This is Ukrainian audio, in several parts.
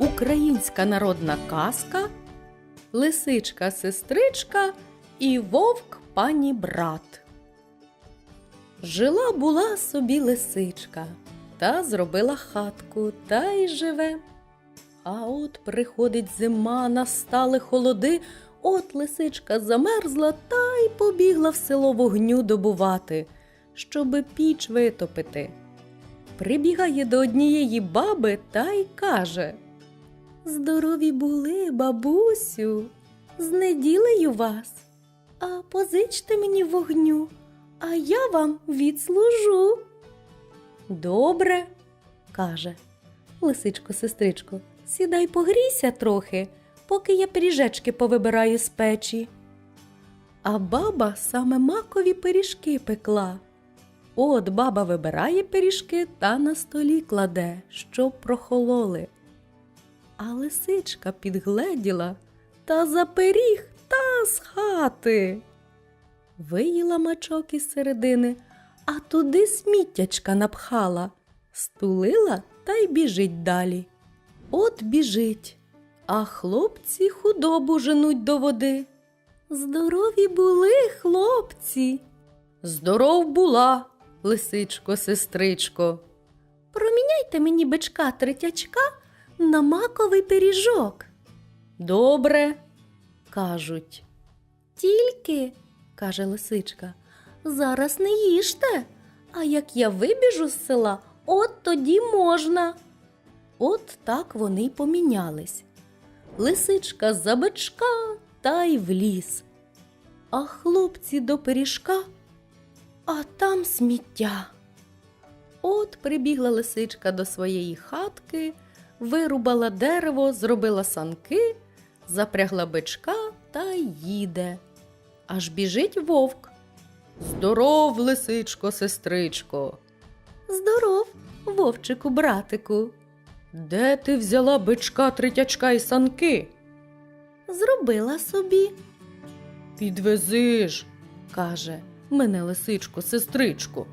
Українська народна казка Лисичка сестричка і вовк пані брат. Жила була собі лисичка та зробила хатку та й живе. А от приходить зима, настали холоди, от лисичка замерзла та й побігла в село вогню добувати, щоби піч витопити. Прибігає до однієї баби та й каже Здорові були, бабусю, з неділею вас, а позичте мені вогню, а я вам відслужу. Добре, каже Лисичко, сестричко, сідай погрійся трохи, поки я пиріжечки повибираю з печі. А баба саме макові пиріжки пекла. От баба вибирає пиріжки та на столі кладе, щоб прохололи. А лисичка підгледіла та за пиріг та з хати. Виїла мачок із середини, а туди сміттячка напхала, стулила та й біжить далі. От біжить, а хлопці худобу женуть до води. Здорові були хлопці. Здоров була, лисичко, сестричко. Проміняйте мені бичка третячка на маковий пиріжок. Добре, кажуть. Тільки, каже лисичка, зараз не їжте, а як я вибіжу з села, от тоді можна. От так вони й помінялись. Лисичка за бичка та й в ліс. А хлопці до пиріжка, а там сміття. От прибігла лисичка до своєї хатки, вирубала дерево, зробила санки, запрягла бичка та їде. Аж біжить вовк. Здоров, лисичко, сестричко. Здоров, вовчику, братику. Де ти взяла бичка, третячка і санки? Зробила собі. Підвези ж, каже мене лисичко, сестричко.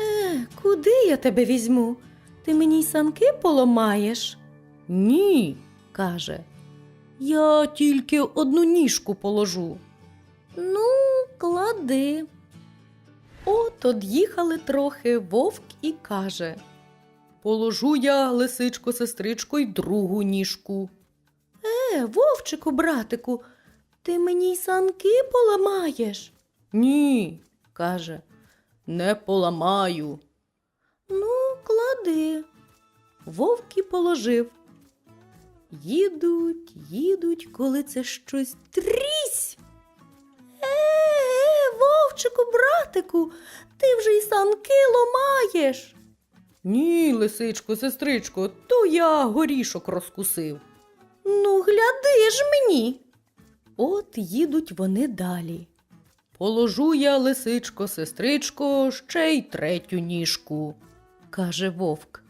Е, куди я тебе візьму? Ти мені й санки поламаєш? Ні, каже. Я тільки одну ніжку положу. Ну, клади. От од'їхали трохи вовк і каже. Положу я, лисичко, сестричко, й другу ніжку. Е, вовчику, братику, ти мені й санки поламаєш? Ні, каже, не поламаю. Ну. Вовк і положив. Їдуть, їдуть, коли це щось трісь. Е, е, вовчику, братику, ти вже й санки ломаєш. Ні, лисичко, сестричко, то я горішок розкусив. Ну, гляди ж мені. От їдуть вони далі. Положу я, лисичко, сестричко, ще й третю ніжку, каже вовк.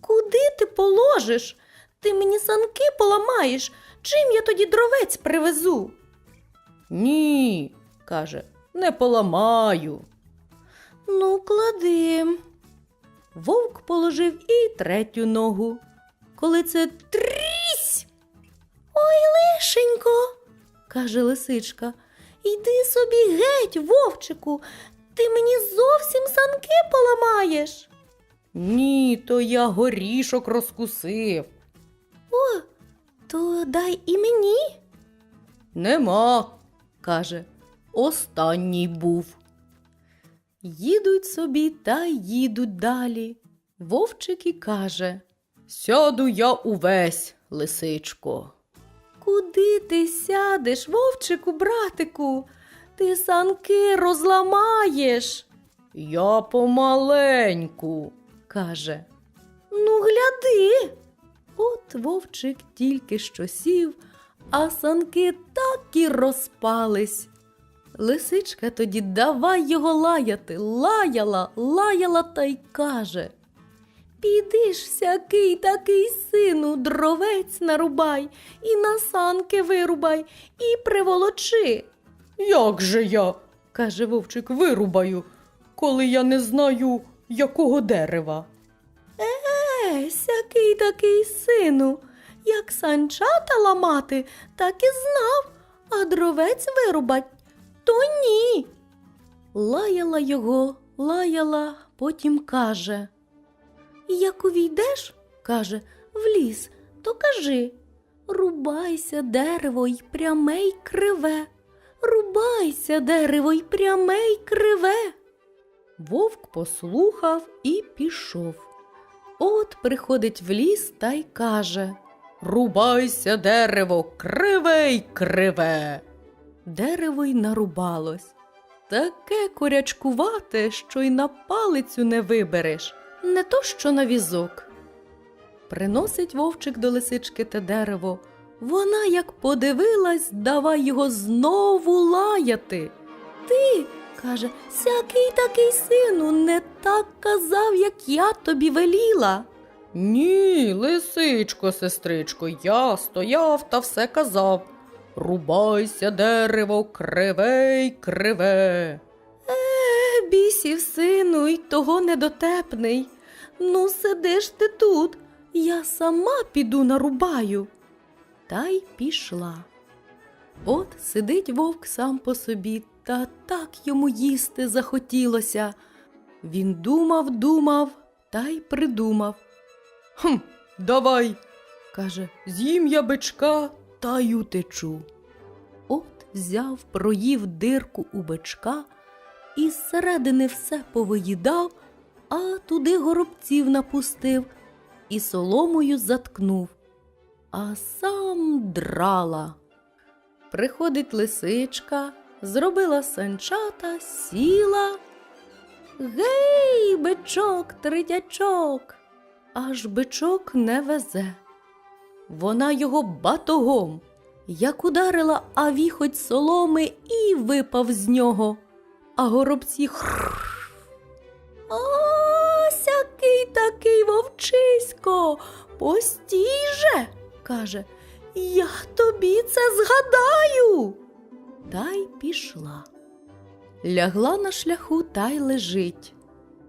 Куди ти положиш? Ти мені санки поламаєш. Чим я тоді дровець привезу? Ні, каже, не поламаю. Ну, клади. Вовк положив і третю ногу. Коли це трісь. Ой, лишенько, каже лисичка. Йди собі геть, вовчику, ти мені зовсім санки поламаєш. Ні, то я горішок розкусив. О, то дай і мені. Нема, каже, останній був. Їдуть собі та їдуть далі. Вовчик і каже Сяду я увесь, лисичко. Куди ти сядеш, вовчику, братику? Ти санки розламаєш. Я помаленьку, каже. Ну, гляди. От вовчик тільки що сів, а санки так і розпались. Лисичка тоді давай його лаяти, лаяла, лаяла та й каже. Піди ж всякий такий сину, дровець нарубай, і на санки вирубай, і приволочи. Як же я, каже вовчик, вирубаю, коли я не знаю, якого дерева. Е, сякий такий сину, як санчата ламати, так і знав, а дровець вирубать то ні. Лаяла його, лаяла, потім каже. Як увійдеш, каже, в ліс, то кажи Рубайся, дерево й пряме й криве. Рубайся, дерево й пряме й криве. Вовк послухав і пішов. От приходить в ліс та й каже Рубайся, дерево, криве й криве. Дерево й нарубалось. Таке корячкувате, що й на палицю не вибереш, не то що на візок. Приносить вовчик до лисички те дерево. Вона, як подивилась, давай його знову лаяти. Ти, каже, сякий такий сину, не так казав, як я тобі веліла. Ні, лисичко, сестричко, я стояв та все казав. Рубайся, дерево, криве й криве. Е, бісів, сину, й того недотепний. Ну, сидиш ти тут, я сама піду нарубаю. Та й пішла. От сидить вовк сам по собі, та так йому їсти захотілося. Він думав, думав та й придумав. Хм, давай, каже, з'їм я бичка та й утечу. От взяв, проїв дирку у бичка і зсередини все повиїдав, а туди горобців напустив і соломою заткнув, а сам драла. Приходить лисичка, зробила санчата, сіла. Гей, бичок, третячок, аж бичок не везе. Вона його батогом, як ударила, а віхоть соломи і випав з нього, а горобці хрррр. Ось який такий вовчисько, постій же, каже, я тобі це згадаю. Та й пішла. Лягла на шляху та й лежить.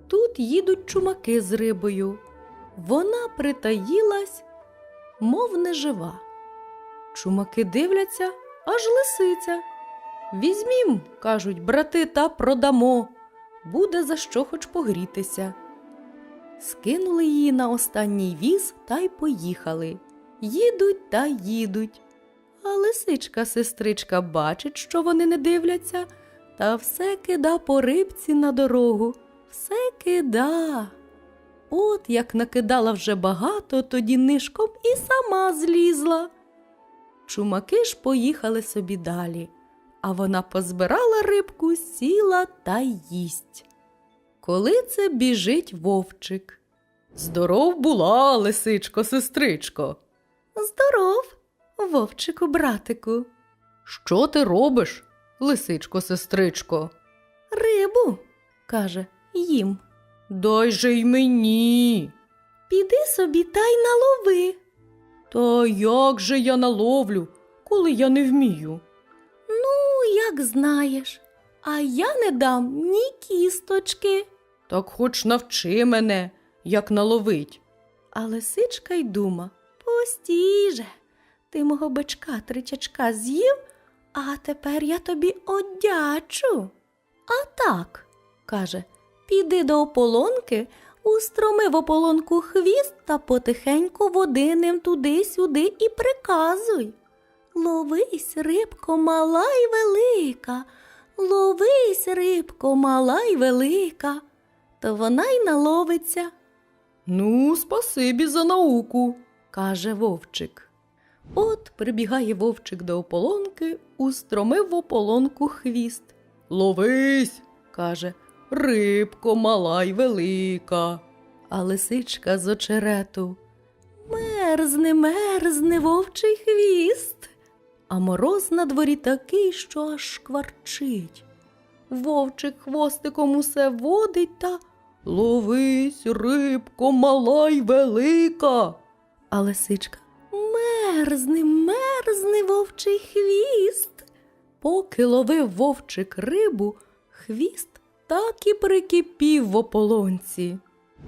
Тут їдуть чумаки з рибою. Вона притаїлась, мов не жива. Чумаки дивляться, аж лисиця. Візьмім, кажуть, брати, та продамо. Буде за що хоч погрітися. Скинули її на останній віз та й поїхали. Їдуть та їдуть. А лисичка сестричка бачить, що вони не дивляться, та все кида по рибці на дорогу, все кида. От як накидала вже багато, тоді нишком і сама злізла. Чумаки ж поїхали собі далі, а вона позбирала рибку, сіла та їсть. Коли це біжить вовчик. Здоров була, лисичко, сестричко. Здоров, вовчику, братику. Що ти робиш, лисичко, сестричко? Рибу, каже, їм. Дай же й мені. Піди собі та й налови. Та як же я наловлю, коли я не вмію? Ну, як знаєш, а я не дам ні кісточки. Так хоч навчи мене, як наловить. А лисичка й дума, постій же, ти мого бичка тричачка з'їв, а тепер я тобі одячу. А так, каже, піди до ополонки, устроми в ополонку хвіст та потихеньку води ним туди-сюди і приказуй. Ловись, рибко, мала й велика, ловись, рибко, мала й велика, то вона й наловиться. Ну, спасибі за науку, каже вовчик. От прибігає вовчик до ополонки, устромив в ополонку хвіст. Ловись, каже, рибко мала й велика. А лисичка з очерету. Мерзне, мерзне вовчий хвіст. А мороз на дворі такий, що аж шкварчить. Вовчик хвостиком усе водить та ловись, рибко, мала й велика. А лисичка мерзне, мерзне вовчий хвіст. Поки ловив вовчик рибу, хвіст так і прикипів в ополонці.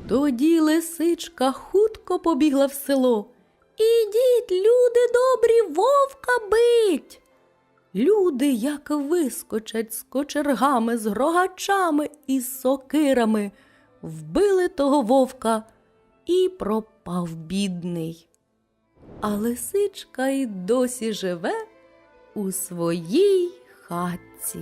Тоді лисичка хутко побігла в село ідіть, люди добрі, вовка бить. Люди, як вискочать з кочергами, з рогачами і сокирами, вбили того вовка і пропав бідний. А лисичка й досі живе у своїй хатці.